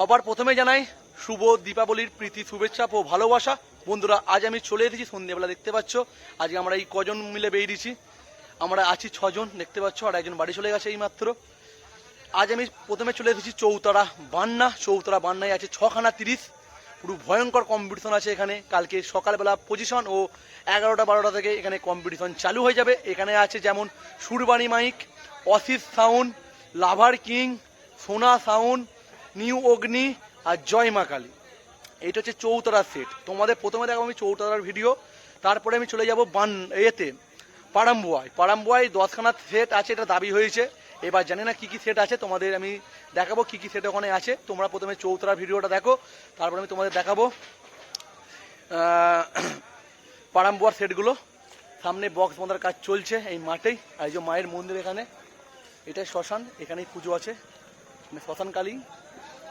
সবার প্রথমে জানাই শুভ দীপাবলির প্রীতি, শুভেচ্ছা ও ভালোবাসা। বন্ধুরা, আজ আমি চলে এসেছি সন্ধ্যেবেলা, দেখতে পাচ্ছ? আজকে আমরা এই কজন মিলে বেরিয়েছি। আমরা আছি ছজন, দেখতে পাচ্ছ? আর একজন বাড়ি চলে গেছে এই মাত্র আজ আমি প্রথমে চলে এসেছি চৌতারা বান্না। চৌতারা বান্নায় আছে ছখানা তিরিশ। পুরো ভয়ঙ্কর কম্পিটিশন আছে এখানে। কালকে সকালবেলা পজিশন ও এগারোটা, বারোটা থেকে এখানে কম্পিটিশন চালু হয়ে যাবে। এখানে আছে যেমন Surbani mic অসিস sound, lover king, Sona sound new Agni আর জয় মা কালী। এইটা হচ্ছে চৌতারার সেট তোমাদের প্রথমে দেখো আমি চৌতারার ভিডিও তারপরে আমি চলে যাব বান, এতে, পাড়াম্বুয়ায়। পাড়াম্বুয়ায় দশখানা সেট আছে, এটা দাবি হয়েছে। এবার জানি না কি কি সেট আছে, তোমাদের আমি দেখাবো কি কি সেট ওখানে আছে। তোমরা প্রথমে চৌতারার ভিডিওটা দেখো, তারপর আমি তোমাদের দেখাবো পাড়াম্বুয়ার সেটগুলো সামনে বক্স বাঁধার কাজ চলছে এই মাঠেই, আর এই যে মায়ের মন্দির এখানে এটাই শ্মশান, এখানেই পুজো আছে। মানে শ্মশান কালী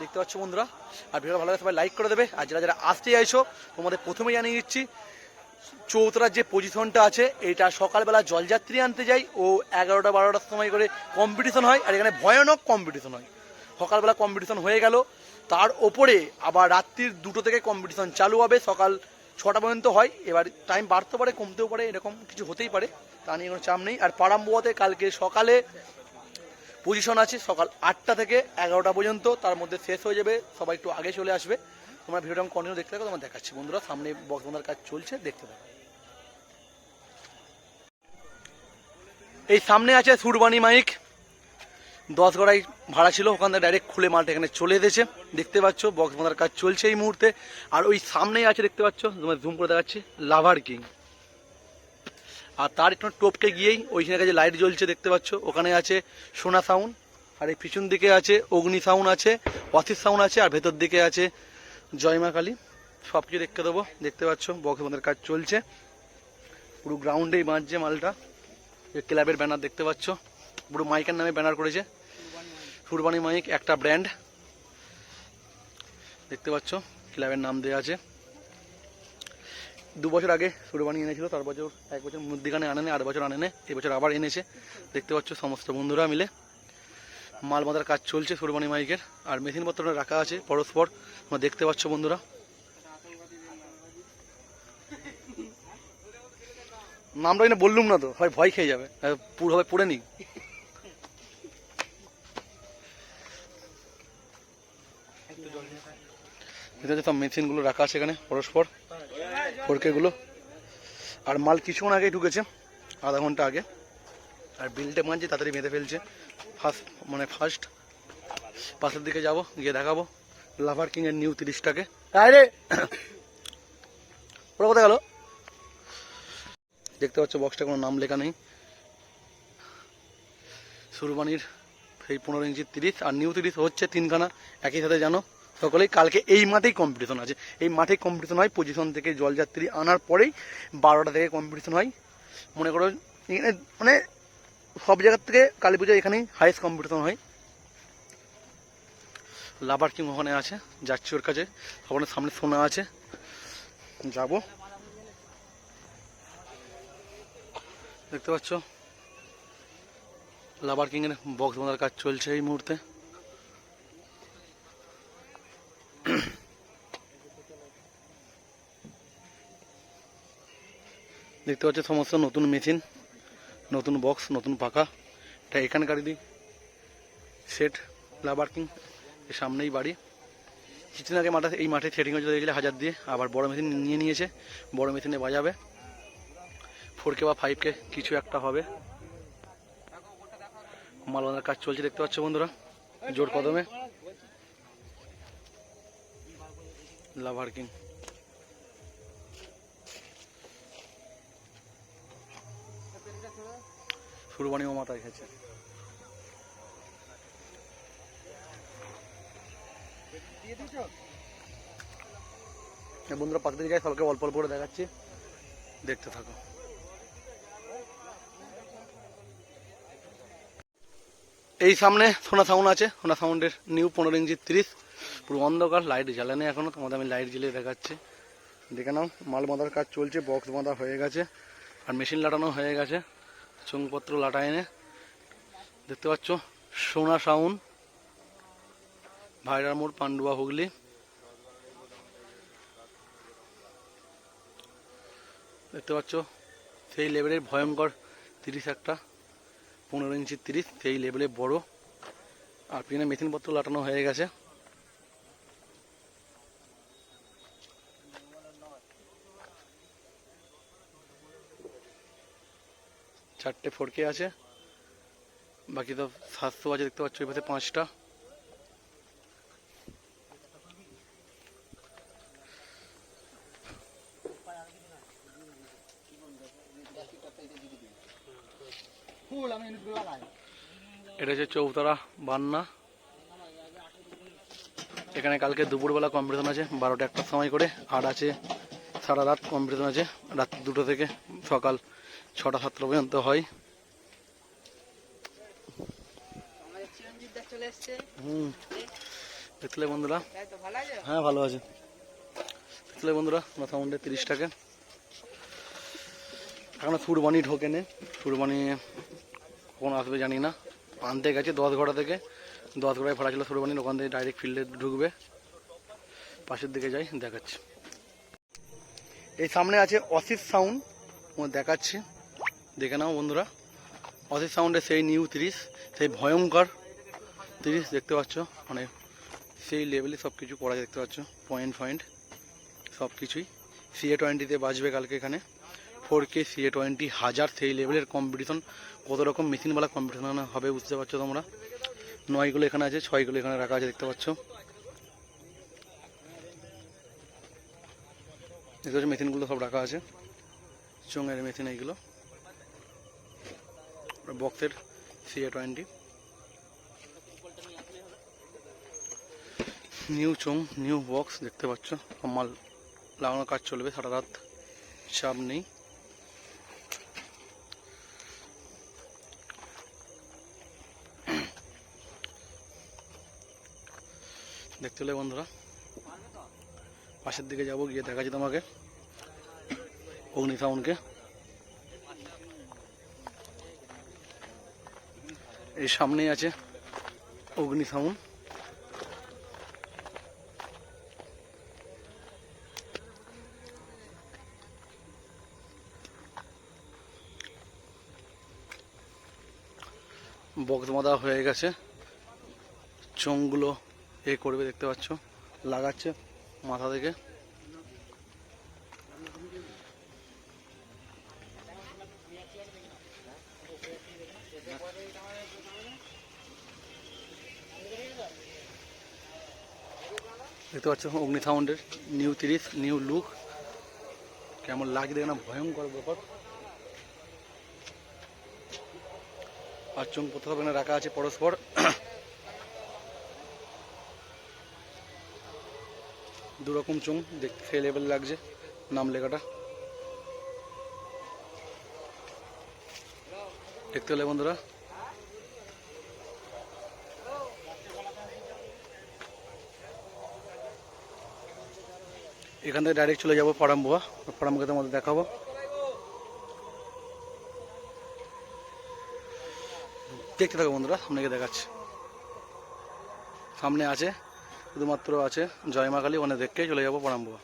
দেখতে পাচ্ছ বন্ধুরা। আর ভিডিও ভালো লাগে সবাই লাইক করে দেবে। আর যারা যারা আসতে চাইছো, তোমাদের প্রথমে জানিয়ে দিচ্ছি, চৌতরার যে পজিশনটা আছে, এটা সকালবেলা জলযাত্রী আনতে যাই ও এগারোটা বারোটার সময় করে কম্পিটিশন হয়। আর এখানে ভয়ানক কম্পিটিশন হয়। সকালবেলা কম্পিটিশন হয়ে গেল। তার ওপরে আবার রাত্রির দুটো থেকে কম্পিটিশন চালু হবে। সকাল ছটা পর্যন্ত হয়। এবার টাইম বাড়তে পারে, কমতেও পারে, এরকম কিছু হতেই পারে। তা নিয়ে কোনো চাপ নেই। আর পাড়াম্বুয়াতে কালকে সকালে পজিশন আছে, সকাল আটটা থেকে এগারোটা পর্যন্ত, তার মধ্যে শেষ হয়ে যাবে, সবাই একটু আগে চলে আসবে। তোমরা ভিডিওটা আমি কন্টিনিউ দেখতে থাকো তোমার দেখাচ্ছি। বন্ধুরা, সামনে বক্স বাঁধার কাজ চলছে, দেখতে থাকো। এই সামনে আছে সুরবানি মাইক। দশ গড়াই ভাড়া ছিল, ওখান থেকে ডাইরেক্ট খুলে মালটা এখানে চলে এসেছে। দেখতে পাচ্ছ বক্স বাঁধার কাজ চলছে এই মুহূর্তে। আর ওই সামনেই আছে, দেখতে পাচ্ছ তোমার জুম করে দেখাচ্ছি লাভার কিং আর তার একটু টোপকে গিয়েই ওইখানে কাছে লাইট জ্বলছে, দেখতে পাচ্ছ। ওখানে আছে সোনা সাউন্ড আর এই পিছন দিকে আছে অগ্নি সাউন্ড আছে অসিস সাউন্ড আছে, আর ভেতর দিকে আছে জয়মা কালী। সব কিছু দেখতে দেবো, দেখতে পাচ্ছ বক্স বাঁধার কাজ চলছে। পুরো গ্রাউন্ডেই বাঁধছে মালটা। ক্লাবের ব্যানার দেখতে পাচ্ছ। পুরো মাইকের নামে ব্যানার করেছে। সুরবানি মাইক একটা ব্র্যান্ড দেখতে পাচ্ছ, ক্লাবের নাম দেওয়া আছে। দু বছর আগে সুরবানি এনেছিল, তার বছর এক বছর মধ্যিখানে আনেনি, আট বছর আনেনে এই বছর আবার এনেছে। দেখতে পাচ্ছ সমস্ত বন্ধুরা মিলে। মাল বাঁধার কাজ চলছে সুরবানি মাইকের আর মেশিনপত্র রাখা আছে পরস্পর। তোমরা দেখতে পাচ্ছ বন্ধুরা। নামটা এনে বললুম না তো, হয় ভয় খেয়ে যাবে। পুরো হবে, পড়ে নি সব মেশিনগুলো রাখা আছে এখানে পরস্পর। ফোরকেগুলো আর মাল কিছুক্ষণ আগেই ঢুকেছে আধা ঘণ্টা আগে। আর বিলটা মানছে তাড়াতাড়ি বেঁধে ফেলছে। ফার্স্ট মানে ফার্স্ট পাশের দিকে যাব গিয়ে দেখাবো। লাভার কিং এর নিউ তিরিশটাকে। আরে ওরা কোথায় গেল? দেখতে পাচ্ছ বক্সটা কোনো নাম লেখা নেই। সুরবানির সেই পনেরো ইঞ্চির তিরিশ আর নিউ তিরিশ হচ্ছে তিনখানা। একই সাথে জানো সকলেই কালকে এই মাঠেই কম্পিটিশন আছে এই মাঠেই কম্পিটিশন হয় পজিশন থেকে জলযাত্রী আনার পরেই বারোটা থেকে কম্পিটিশন হয়। মনে করো, এখানে মানে সব জায়গার থেকে কালী পুজো এখানেই হাইয়েস্ট কম্পিটিশন হয়। লাভার কিং ওখানে আছে, যাচ্ছি ওর কাছে। ওখানে সামনে সোনা আছে। যাব। দেখতে পাচ্ছ? লাভার কিং এর বক্স বাঁধার কাজ চলছে এই মুহূর্তে। দেখতে পাচ্ছ সমস্ত নতুন মেশিন, নতুন বক্স নতুন পাখা। এটা এখানকারই সেট লাভার কিং এর সামনেই বাড়ি। কিছুদিন আগে মাঠে, এই মাঠে সেটিং হয়ে গেলে হাজার দিয়ে। আবার বড় মেশিন নিয়ে নিয়েছে, বড় মেশিনে বাজাবে। ফোর কে বা ফাইভ কে কিছু একটা হবে। মাল বাঁধার কাজ চলছে, দেখতে পাচ্ছ বন্ধুরা, জোর কদমে। লাভার কিং সুরবানি মাথায় হ্যাঁ, বন্ধুরা পাখিতে জায়গায় সবকে অল্প অল্প করে দেখাচ্ছি। দেখতে থাকো। এই সামনে সোনা সাউন্ড আছে। সোনা সাউন্ডের নিউ পনেরো ইঞ্চি তিরিশ। পুরো অন্ধকার লাইট জ্বালানি এখনও। তোমাদের আমি লাইট জ্বালিয়ে দেখাচ্ছি। দেখে নাও মাল বাঁধার কাজ চলছে বক্স বাঁধা হয়ে গেছে। আর মেশিন লাটানো হয়ে গেছে। চুংপত্র লাটা এনে। দেখতে পাচ্ছ, সোনা সাউন্ড ভাইরার মোড় পান্ডুয়া হুগলি। দেখতে পাচ্ছ, সেই লেভেলের ভয়ঙ্কর তিরিশ একটা, পনেরো ইঞ্চির তিরিশ, সেই লেভেলে বড়। আর পিছনে মেশিনপত্র লাটানো হয়ে গেছে। চারটে ফোরকে আছে। বাকি তো সাতশো আছে, দেখতে পাচ্ছ ওই পাশে পাঁচটা। এটা হচ্ছে চৌতারা বান্না। এখানে কালকে দুপুরবেলা কম্পিটিশন আছে, বারোটা একটার সময় করে। আর আছে সারা রাত কম্পিটিশন আছে, রাত দুটো থেকে সকাল ছটা সাতটা পর্যন্ত হয়। হুম। দেখলে বন্ধুরা? হ্যাঁ ভালো আছে। দেখলে বন্ধুরা? মাথা মুন্ডে তিরিশ টাকা এখনও কখন আসবে জানি না। আনতে গেছে দশ ঘোড়া থেকে। দশ ঘোড়ায় ভাড়া ছিল ওখান থেকে ডাইরেক্ট ফিল্ডে ঢুকবে। পাশের দিকে যাই দেখাচ্ছি। এই সামনে আছে অসিত সাউন্ড। দেখাচ্ছি। দেখে নাও বন্ধুরা। অসিত সাউন্ডের সেই নিউ তিরিশ, সেই ভয়ঙ্কর তিরিশ দেখতে পাচ্ছ। মানে সেই লেভেলে সব কিছু করা দেখতে পাচ্ছ পয়েন্ট পয়েন্ট সব কিছুই সিএ টোয়েন্টিতে বাজবে কালকে এখানে। ফোর কে সিএ টোয়েন্টি হাজার সেই লেভেলের কম্পিটিশন কত রকম মেশিনওয়ালা কম্পিটিশন হবে বুঝতে পারছ তোমরা। নয়গুলো এখানে আছে ছয়গুলো এখানে রাখা আছে দেখতে পাচ্ছ। দেখতে পাচ্ছ মেশিনগুলো সব রাখা আছে। চোঙের মেশিন এইগুলো। বক্সের সিএ টোয়েন্টি। নিউ চোং নিউ বক্স দেখতে পাচ্ছ। মাল লাগানোর কাজ চলবে সারা রাত চাপ নেই। দেখতে হলে বন্ধুরা? পাশের দিকে যাব, গিয়ে দেখাচ্ছি তোমাকে। অগ্নি সাউন্ডকে এই সামনেই আছে অগ্নি সাউন্ড বক্স হয়ে গেছে। চোঙগুলো এ করবে, দেখতে পাচ্ছ, লাগাচ্ছে মাথা থেকে। দেখতে পাচ্ছ অগ্নি সাউন্ডের নিউ তিরিশ, নিউ লুক। কেমন লাগছে না, ভয়ঙ্কর ব্যাপার। আর চোখ কোথাও এখানে রাখা আছে পরস্পর। দু রকম চোখ, দেখতে লেভেল লাগছে, নাম লেখাটা। দেখতে হলে বন্ধুরা এখান থেকে ডাইরেক্ট চলে যাব পাড়াম্বুয়া পাড়াম্বুকে তোমাদের দেখাবো। দেখতে থাকো বন্ধুরা, সামনে গিয়ে দেখাচ্ছি। সামনে আছে, শুধুমাত্র আছে জয়মাকালী ওখানে দেখতে চলে যাব পরাম্বুয়া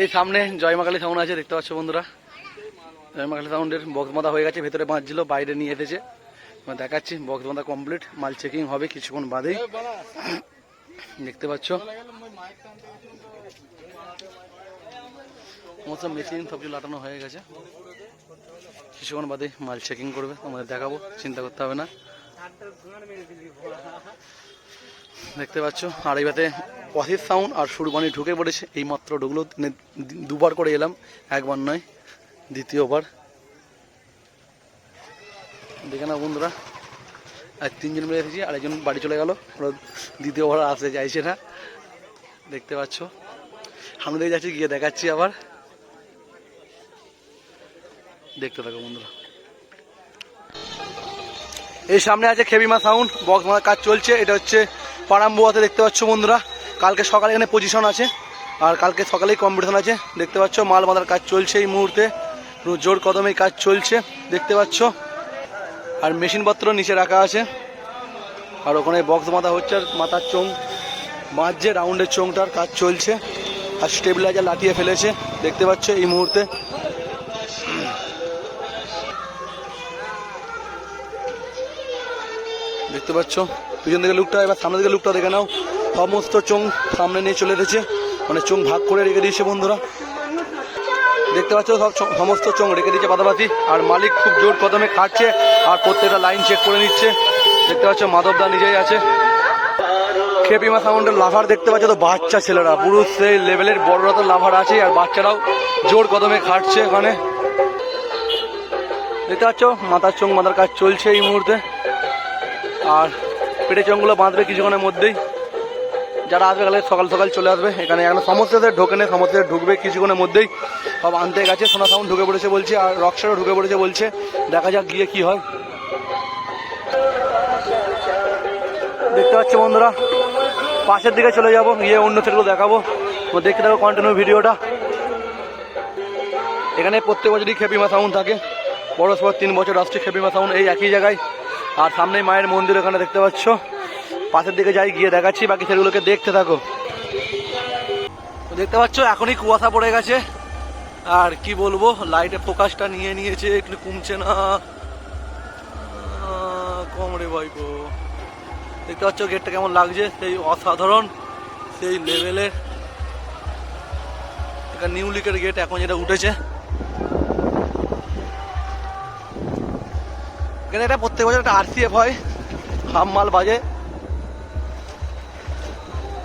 এই সামনে জয়মাকালী সাউন্ড আছে, দেখতে পাচ্ছ বন্ধুরা। জয়মাকালী সাউন্ডের বক্স বাঁধা হয়ে গেছে, ভেতরে বাঁধছিল, বাইরে নিয়ে এসেছে। দেখাচ্ছি বক্স বাঁধা কমপ্লিট মাল চেকিং হবে কিছুক্ষণ বাদেই। দেখতে পাচ্ছ? সমস্ত মেশিন সব কিছু লাটানো হয়ে গেছে। কিছুক্ষণ বাদে মাল চেকিং করবে, তোমাদের দেখাবো, চিন্তা করতে হবে না। দেখতে পাচ্ছ, আর এইবারে অসিত সাউন্ড আর সুরবানি ঢুকে পড়েছে এই মাত্র ঢুকলো দুবার করে এলাম, একবার নয়, দ্বিতীয়বার। দেখে না বন্ধুরা আর তিনজন মিলে এসেছি আর একজন বাড়ি চলে গেল। ওরা দ্বিতীয়বার আসতে চাইছে না। দেখতে পাচ্ছ। সামনে দিকে যাচ্ছি, গিয়ে দেখাচ্ছি আবার। দেখতে থাকো বন্ধুরা। এই সামনে আছে খেবিমা সাউন্ড, বক্স মারার কাজ চলছে। এটা হচ্ছে পারাম্বুয়াতে দেখতে পাচ্ছ বন্ধুরা। কালকে সকালে এখানে পজিশন আছে, আর কালকে সকালেই কম্পিটিশন আছে। দেখতে পাচ্ছ, মাল বাঁধার কাজ চলছে এই মুহূর্তে। জোর কদমে কাজ চলছে। দেখতে পাচ্ছ আর মেশিনপত্র নিচে রাখা আছে। আর ওখানে বক্স মাথা হচ্ছে আর মাথার চোং বাঁধছে রাউন্ডের চোংটার কাজ চলছে। আর স্টেবিলাইজার লাটিয়ে ফেলেছে। দেখতে পাচ্ছ এই মুহূর্তে। দেখতে পাচ্ছ? পিছন দিকে লুকটা এবার সামনে দিকে লুকটা দেখে নাও। সমস্ত চোং সামনে নিয়ে চলে এসেছে। মানে চোং ভাগ করে রেখে দিয়েছে বন্ধুরা। দেখতে পাচ্ছ, সব সমস্ত চোং রেখে দিয়েছে পাতাপাতি আর মালিক খুব জোর কদমে খাটছে আর প্রত্যেকটা লাইন চেক করে নিচ্ছে। দেখতে পাচ্ছ মাধবদা নিজেই আছে। খেপিমা সাউন্ডের লাভার দেখতে পাচ্ছ, তো বাচ্চা ছেলেরা পুরুষ সেই লেভেলের বড়রা তো লাভার আছে আর বাচ্চারাও জোর কদমে খাটছে ওখানে। দেখতে পাচ্ছ মাথার চোখ মাথার কাজ চলছে এই মুহূর্তে। আর পেটে চোখগুলো বাঁধবে কিছুক্ষণের মধ্যেই। যারা আসবে কালকে সকাল সকাল চলে আসবে। এখানে এখন সমস্যাতে ঢোকে নেই সমস্যাতে ঢুকবে কিছুক্ষণের মধ্যেই। সব আনতে গেছে, সোনা সাউন্ড ঢুকে পড়েছে বলছে, আর রক্সারও ঢুকে পড়েছে বলছে। দেখা যাক গিয়ে কি হয়। দেখতে পাচ্ছ বন্ধুরা, পাশের দিকে চলে যাব, গিয়ে অন্য সেটগুলো দেখাবো। দেখতে থাকো কন্টিনিউ ভিডিওটা। এখানে প্রত্যেক বছরই খেপিমা সাউন্ড থাকে। পরস্পর তিন বছর আসছে খেপিমা সাউন্ড এই একই জায়গায়। আর সামনে মায়ের মন্দির এখানে দেখতে পাচ্ছ। পাশের দিকে যাই, গিয়ে দেখাচ্ছি, বাকি সেগুলোকে দেখতে থাকো। দেখতে পাচ্ছ, এখনই কুয়াশা পড়ে গেছে। আর কি বলব লাইটের ফোকাসটা নিয়ে নিয়েছে, একটু কমছে না। কম রে ভাইপো দেখতে পাচ্ছ গেটটা কেমন লাগছে, সেই অসাধারণ, সেই লেভেলের নিউ লিকের গেট এখন যেটা উঠেছে। এখানে এটা প্রত্যেক বছর একটা আরসিএফ হয়, হাম মাল বাজে।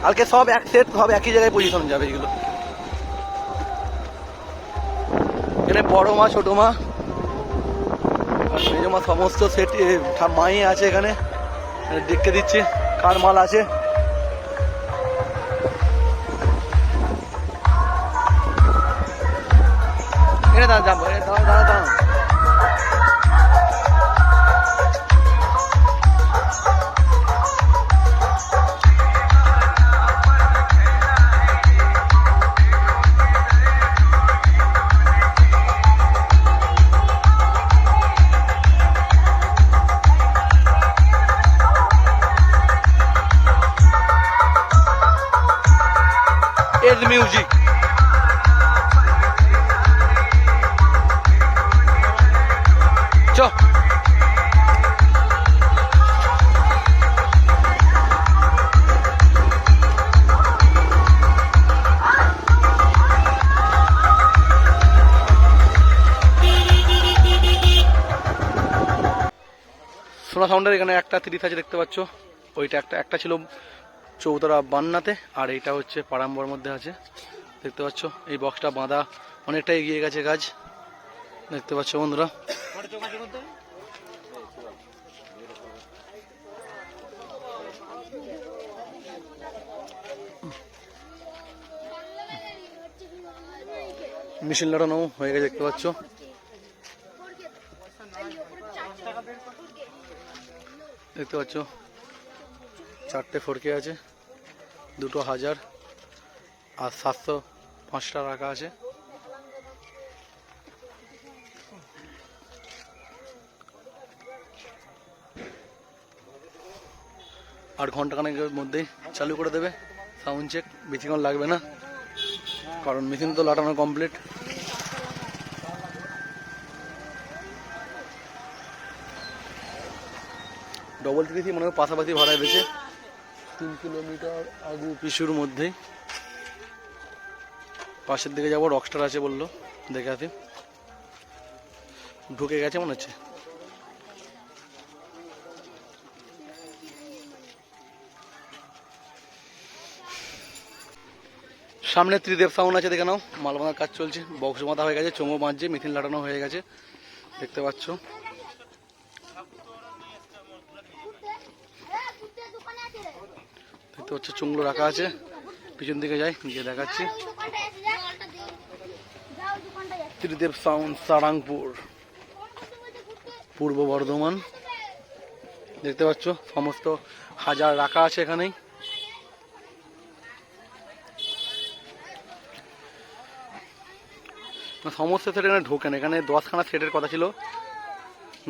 কালকে সব এক সেট সব একই জায়গায় পজিশন যাবে এগুলো। এখানে বড় মা, ছোট মা মেজো মা সমস্ত সেট মাই আছে এখানে। দেখতে দিচ্ছে কার মাল আছে। এখানে দাঁড়া দাঁড়া দাঁড়া দাঁড়া সোনা এখানে একটা তিরিশ আছে দেখতে পাচ্ছ। ওইটা একটা একটা ছিল চৌতরা বান্নাতে, আর এইটা হচ্ছে পারাম্বর মধ্যে আছে। দেখতে পাচ্ছ, এই বক্সটা বাঁধা, অনেকটা এগিয়ে গেছে গাছ। দেখতে পাচ্ছ বন্ধুরা। মেশিন লাগানো হয়ে গেছে, দেখতে পাচ্ছ। দেখতে পাচ্ছ, চারটে ফোরকে আছে, দুটো হাজার আর সাতশো পাঁচটা রাখা আছে। আর ঘন্টাখানেকের মধ্যেই চালু করে দেবে। সাউন্ড চেক বেশিক্ষণ লাগবে না, কারণ মেশিন তো লাটানো কমপ্লিট। ডবল থ্রি মনে হয় পাশাপাশি ভাড়ায় বেছে তিন কিলোমিটার আগু পিছুর মধ্যে। পাশের দিকে যাব রকস্টার আছে বলল, দেখে আসি। ঢুকে গেছে মনে হচ্ছে। সামনে ত্রিদেব সাউন্ড আছে, দেখে নাও। মাল কাজ চলছে বক্স বাঁধা হয়ে গেছে চোঙো বাঁধছে মিথিন লাটানো হয়ে গেছে, দেখতে পাচ্ছ। দেখতে পাচ্ছ চুংলো রাখা আছে। পিছন দিকে যাই গিয়ে দেখাচ্ছি। ত্রিদেব সাউন্ড সারাংপুর। পূর্ব বর্ধমান। দেখতে পাচ্ছ সমস্ত হাজার রাখা আছে এখানেই। না, সমস্ত সেট এখানে ঢোকেন। এখানে দশখানা সেটের কথা ছিল।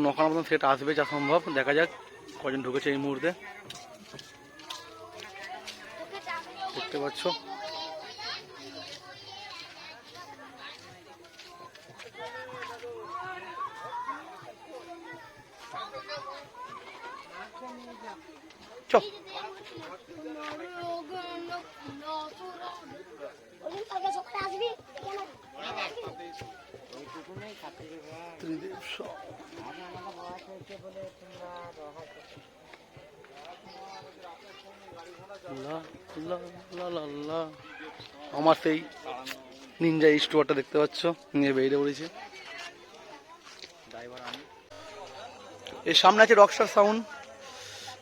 নখানা মতন সেট আসবে যা সম্ভব। দেখা যাক কজন ঢুকেছে এই মুহূর্তে। দেখতে পাচ্ছ। চ। আমার সেই নিনজা স্টোয়ারটা দেখতে পাচ্ছ, নিয়ে বেরিয়ে পড়েছে। এর সামনে আছে রকস্টার সাউন্ড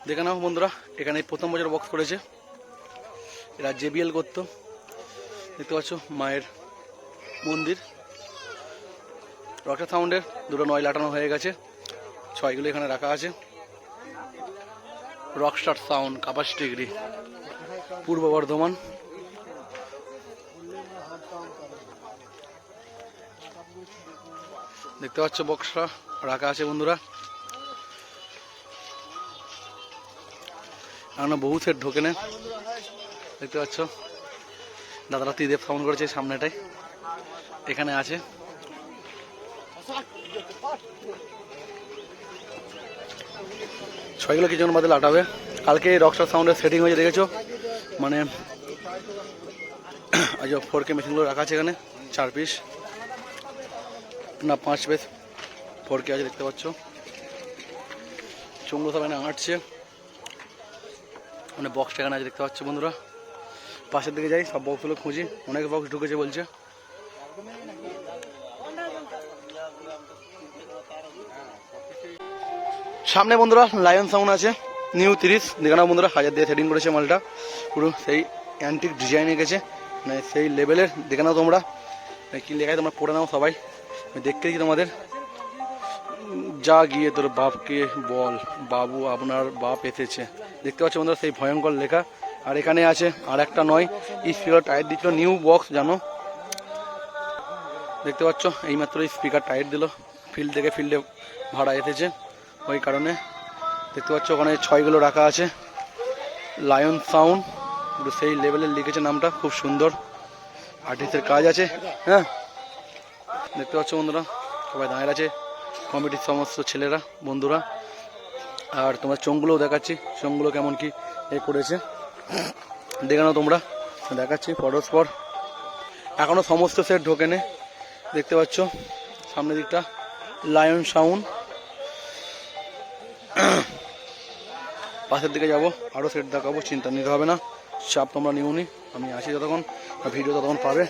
দেখে নাও বন্ধুরা, এখানে প্রথম বছর বক্স করেছে। এরা জেবিএল করতো। দেখতে পাচ্ছ, মায়ের মন্দির। রকেট সাউন্ডের দুটো নয় লাটানো হয়ে গেছে। ছয়গুলো এখানে রাখা আছে। রকস্টার সাউন্ড কাপাস ডিগ্রি পূর্ব বর্ধমান। দেখতে পাচ্ছ বক্সটা রাখা আছে বন্ধুরা। এখনও বহু সেট ঢোকে না। দেখতে পাচ্ছ? দাদারা ত্রিদেব সাউন্ড করেছে সামনেটায়। এখানে আছে। ছয়গুলো কিছুক্ষণ বাদে লাটাবে। কালকে রকস্টার সাউন্ডের সেটিং হয়েছে, দেখেছ? মানে আজ ফোর কে মেশিনগুলো রাখা আছে এখানে, চার পিস না, পাঁচ পিস ফোর কে আছে, দেখতে পাচ্ছ। চুমড়ো সব এখানে আঁটছে। মানে বক্সটা এখানে আছে, দেখতে পাচ্ছ বন্ধুরা। পাশের দিকে যাই, সব বক্সগুলো খুঁজি। অনেক বক্স ঢুকেছে বলছে। সামনে বন্ধুরা লায়ন সাউন্ড আছে নিউ তিরিশ দেখানো বন্ধুরা হাজার দিয়ে সেটিং করেছে মালটা। পুরো সেই অ্যান্টিক ডিজাইনে গেছে মানে সেই লেভেলের দেখে নাও তোমরা কি লেখায় তোমরা পড়ে নাও সবাই। দেখতে দিচ্ছি তোমাদের। যা গিয়ে তোর বাপকে বল, বাবু আপনার বাপ এসেছে। দেখতে পাচ্ছ বন্ধুরা সেই ভয়ঙ্কর লেখা। আর এখানে আছে আর একটা নয় স্পিকার টায়ার দিচ্ছিল নিউ বক্স জানো? দেখতে পাচ্ছ, এইমাত্র স্পিকার টায়ার দিল। ফিল্ড থেকে ফিল্ডে ভাড়া এসেছে। ওই কারণে দেখতে পাচ্ছ ওখানে ছয়গুলো রাখা আছে। লায়ন সাউন্ড সেই লেভেলের লিখেছে নামটা, খুব সুন্দর। আর্টিস্টের কাজ আছে হ্যাঁ? দেখতে পাচ্ছ বন্ধুরা, সবাই দাঁড়িয়ে আছে। কমিটির সমস্ত ছেলেরা, বন্ধুরা। আর তোমার চোঙগুলোও দেখাচ্ছি, চোঙগুলো কেমন কি এ করেছে। দেখে নাও তোমরা, দেখাচ্ছি পরস্পর এখনও সমস্ত সেট ঢোকেনে। দেখতে পাচ্ছ, সামনের দিকটা লায়ন সাউন্ড পাশের দিকে যাব আরও সেট দেখাবো, চিন্তা নিতে হবে না। চাপ তোমরা নিও আমি আছি যতক্ষণ ভিডিও ততক্ষণ পাবে।